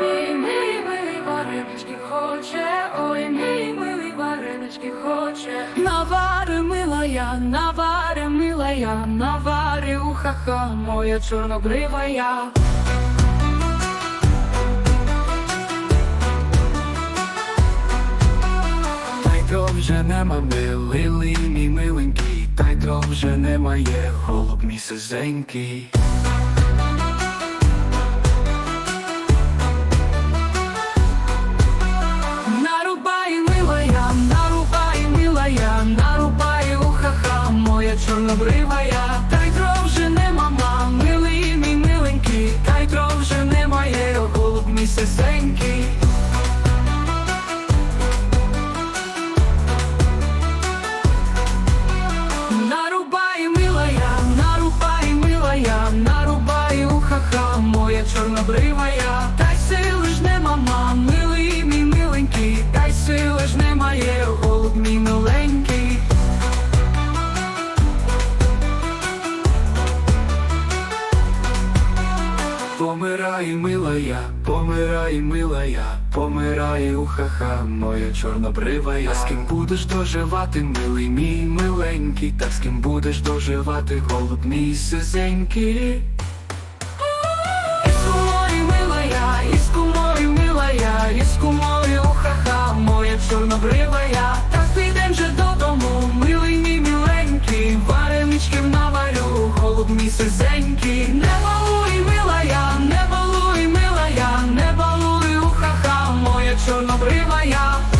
Мій милий, милий варенички хоче, ой, мій милий варенички хоче. Навари милая, навари милая, навари ухаха, моя чорнобрива я. Та вже нема, милий мій миленький, та й дров вже немає, голуб мій сизенький. Чорнобрива я. Та й дров вже нема, ма, милий мій миленький, та й дров вже немає, голуб мій сесенький. Нарубай, нарубай, милая, нарубай ухаха, моя чорнобрива я. Помирай, милая, помирай, милая, помирай, хаха, моя чорнобривая. А з ким будеш доживати, милий мій миленький, так з ким будеш доживати, голуб мій сизенький. Іскуморі, милая, моя чорнобривая. Так підем же додому, милий мій миленький, вареничків наварю, голуб мій сизенький, не моя.